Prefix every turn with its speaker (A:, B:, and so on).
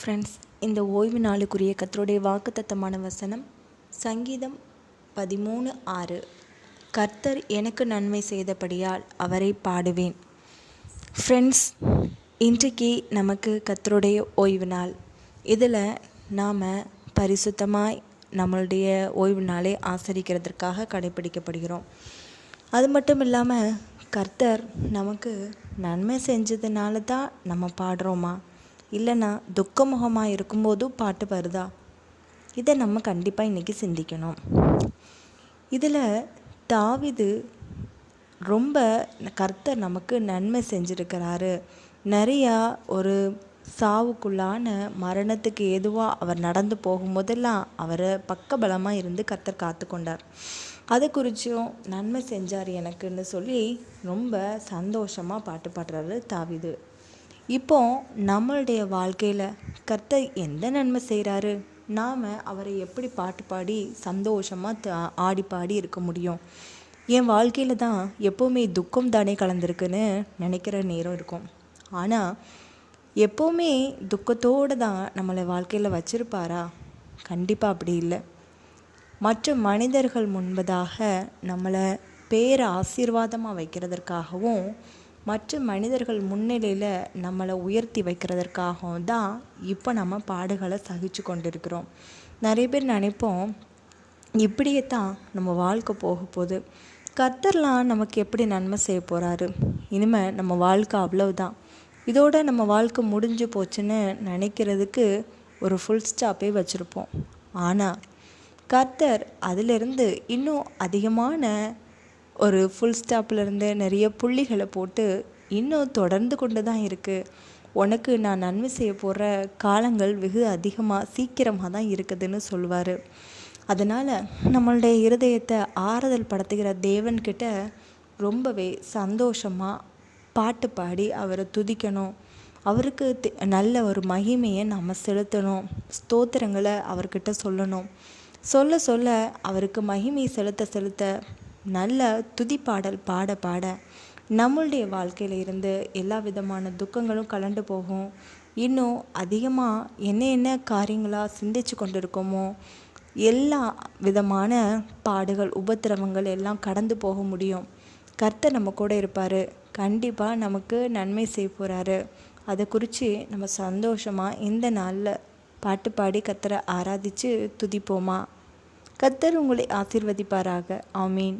A: Friends இந்த ஓய்வு நாளுக்குரிய கத்தருடைய வாக்குத்தத்தமான வசனம் சங்கீதம் பதிமூணு ஆறு. கர்த்தர் எனக்கு நன்மை செய்தபடியால் அவரை பாடுவேன். ஃப்ரெண்ட்ஸ் இன்றைக்கு நமக்கு கத்தருடைய ஓய்வு நாள். இதில் நாம் பரிசுத்தமாய் நம்மளுடைய ஓய்வு நாளை ஆசரிக்கிறதற்காக கடைபிடிக்கப்படுகிறோம். அது மட்டும் இல்லாமல் கர்த்தர் நமக்கு நன்மை செஞ்சதுனால தான் நம்ம பாடுறோமா? இல்லைன்னா துக்கமுகமாக இருக்கும்போதும் பாட்டு வருதா இதை நம்ம கண்டிப்பாக இன்றைக்கி சிந்திக்கணும். இதில் தாவிது ரொம்ப கர்த்தர் நமக்கு நன்மை செஞ்சுருக்கிறாரு. நிறையா ஒரு சாவுக்குள்ளான மரணத்துக்கு ஏதுவாக அவர் நடந்து போகும்போதெல்லாம் அவரை பக்கபலமாக இருந்து கர்த்தர் காத்து கொண்டார் அதை குறித்தும் நன்மை செஞ்சார் எனக்குன்னு சொல்லி ரொம்ப சந்தோஷமாக பாட்டு பாடுறாரு தாவிது. இப்போ நம்மளுடைய வாழ்க்கையில் கர்த்தர் எந்த நன்மை செய்கிறாரு நாம் அவரை எப்படி பாட்டு பாடி சந்தோஷமாக ஆடி பாடி இருக்க முடியும்? என் வாழ்க்கையில் தான் எப்போவுமே துக்கம் தானே கலந்துருக்குன்னு நினைக்கிற நேரம் இருக்கும். ஆனால் எப்போவுமே துக்கத்தோடு தான் நம்மளை வாழ்க்கையில் வச்சுருப்பாரா? கண்டிப்பாக அப்படி இல்லை. மற்ற மனிதர்கள் முன்பதாக நம்மளை பேர ஆசீர்வாதமாக வைக்கிறதற்காகவும் மற்ற மனிதர்கள் முன்னிலையில் நம்மளை உயர்த்தி வைக்கிறதற்காகவும் தான் இப்போ நம்ம பாடுகளை சகிச்சு கொண்டிருக்கிறோம். நிறைய பேர் நினைப்போம் இப்படியே தான் நம்ம வாழ்க்கை போக போகுது. கர்த்தர்லாம் நமக்கு எப்படி நன்மை செய்ய போகிறாரு இனிமேல் நம்ம வாழ்க்கை அவ்வளவுதான். இதோட நம்ம வாழ்க்கை முடிஞ்சு போச்சுன்னு நினைக்கிறதுக்கு ஒரு ஃபுல் ஸ்டாப்பே வச்சுருப்போம். ஆனால் கர்த்தர் அதிலிருந்து இன்னும் அதிகமான ஒரு ஃபுல் ஸ்டாப்லேருந்து நிறைய புள்ளிகளை போட்டு இன்னும் தொடர்ந்து கொண்டு தான் இருக்குது உனக்கு நான் நன்மை செய்ய போகிற காலங்கள் வெகு அதிகமாக சீக்கிரமாக தான் இருக்குதுன்னு சொல்லுவார். அதனால் நம்மளுடைய இருதயத்தை ஆறுதல் படுத்துகிற தேவன்கிட்ட ரொம்பவே சந்தோஷமாக பாட்டு பாடி அவரை துதிக்கணும். அவருக்கு நல்ல ஒரு மகிமையை நம்ம செலுத்தணும். ஸ்தோத்திரங்களை அவர்கிட்ட சொல்லணும். சொல்ல சொல்ல அவருக்கு மகிமை செலுத்த செலுத்த நல்ல துதிப்பாடல் பாட பாட நம்மளுடைய வாழ்க்கையில் இருந்து எல்லா விதமான துக்கங்களும் கலண்டு போகும். இன்னும் அதிகமாக என்ன என்ன காரியங்களாக சிந்திச்சு கொண்டு இருக்கோமோ எல்லா விதமான பாடுகள் உபத்திரவங்கள் எல்லாம் கடந்து போக முடியும். கர்த்தர் நம்ம கூட இருப்பார். கண்டிப்பாக நமக்கு நன்மை செய்ய போகிறாரு அதை குறித்து நம்ம சந்தோஷமாக இந்த நாளில் பாட்டு பாடி கத்தரை ஆராதித்து துதிப்போமா. கத்தர் உங்களை ஆசிர்வதிப்பாராக. ஆமீன்.